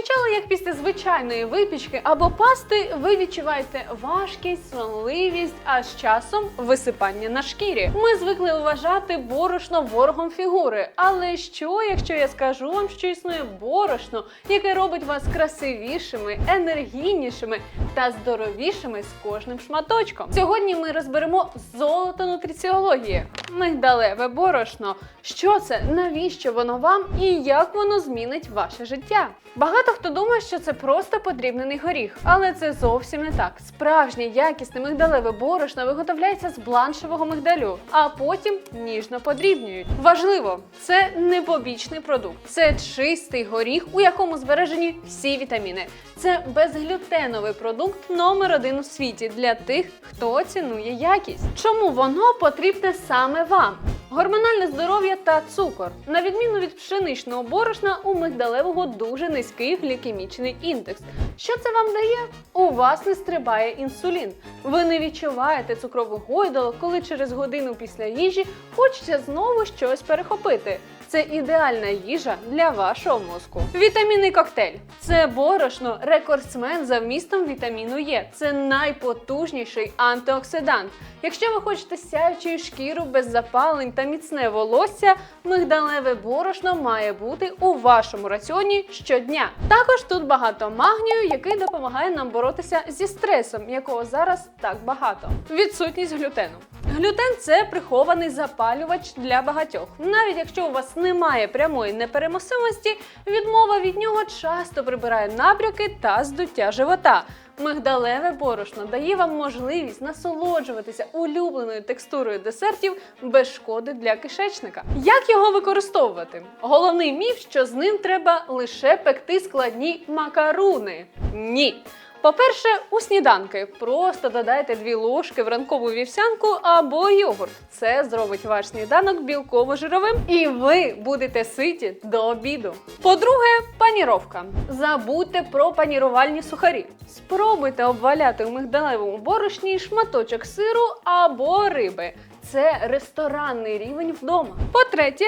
each Як після звичайної випічки або пасти ви відчуваєте важкість, сонливість, а з часом висипання на шкірі. Ми звикли вважати борошно ворогом фігури. Але що, якщо я скажу вам, що існує борошно, яке робить вас красивішими, енергійнішими та здоровішими з кожним шматочком? Сьогодні ми розберемо золото нутриціології, мигдалеве борошно. Що це, навіщо воно вам і як воно змінить ваше життя? Багато хто думає, що це просто подрібнений горіх, але це зовсім не так. Справжнє якісне мигдалеве борошно виготовляється з бланшевого мигдалю, а потім ніжно подрібнюють. Важливо, це не побічний продукт, це чистий горіх, у якому збережені всі вітаміни. Це безглютеновий продукт номер один у світі для тих, хто цінує якість. Чому воно потрібне саме вам? Гормональне здоров'я та цукор. На відміну від пшеничного борошна, у мигдалевого дуже низький глікемічний індекс. Що це вам дає? У вас не стрибає інсулін. Ви не відчуваєте цукрових гойдалок, коли через годину після їжі хочеться знову щось перехопити. Це ідеальна їжа для вашого мозку. Вітамінний коктейль це борошно, рекордсмен за вмістом вітаміну Е. Це найпотужніший антиоксидант. Якщо ви хочете сяючу шкіру без запалень та міцне волосся, мигдалеве борошно має бути у вашому раціоні щодня. Також тут багато магнію, який допомагає нам боротися зі стресом, якого зараз так багато. Відсутність глютену. Глютен це прихований запалювач для багатьох. Навіть якщо у вас немає прямої непереносимості, відмова від нього часто прибирає набряки та здуття живота. Мигдалеве борошно дає вам можливість насолоджуватися улюбленою текстурою десертів без шкоди для кишечника. Як його використовувати? Головний міф, що з ним треба лише пекти складні макаруни. Ні. По-перше, у сніданки просто додайте дві ложки в ранкову вівсянку або йогурт. Це зробить ваш сніданок білково-жировим, і ви будете ситі до обіду. По-друге, паніровка. Забудьте про панірувальні сухарі. Спробуйте обваляти у мигдалевому борошні шматочок сиру або риби. Це ресторанний рівень вдома. По-третє,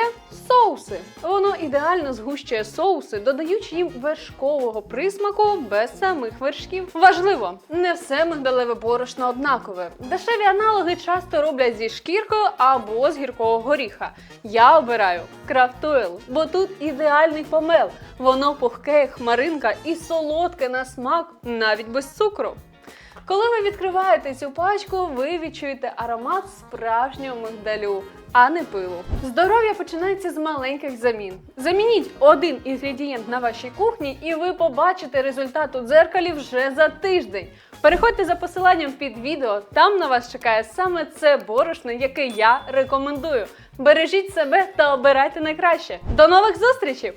соуси. Воно ідеально згущує соуси, додаючи їм вершкового присмаку без самих вершків. Важливо, не все мигдалеве борошно однакове. Дешеві аналоги часто роблять зі шкіркою або з гіркого горіха. Я обираю крафтойл, бо тут ідеальний помел. Воно пухке, хмаринка і солодке на смак навіть без цукру. Коли ви відкриваєте цю пачку, ви відчуєте аромат справжнього мигдалю, а не пилу. Здоров'я починається з маленьких замін. Замініть один інгредієнт на вашій кухні, і ви побачите результат у дзеркалі вже за тиждень. Переходьте за посиланням під відео, там на вас чекає саме це борошно, яке я рекомендую. Бережіть себе та обирайте найкраще. До нових зустрічей!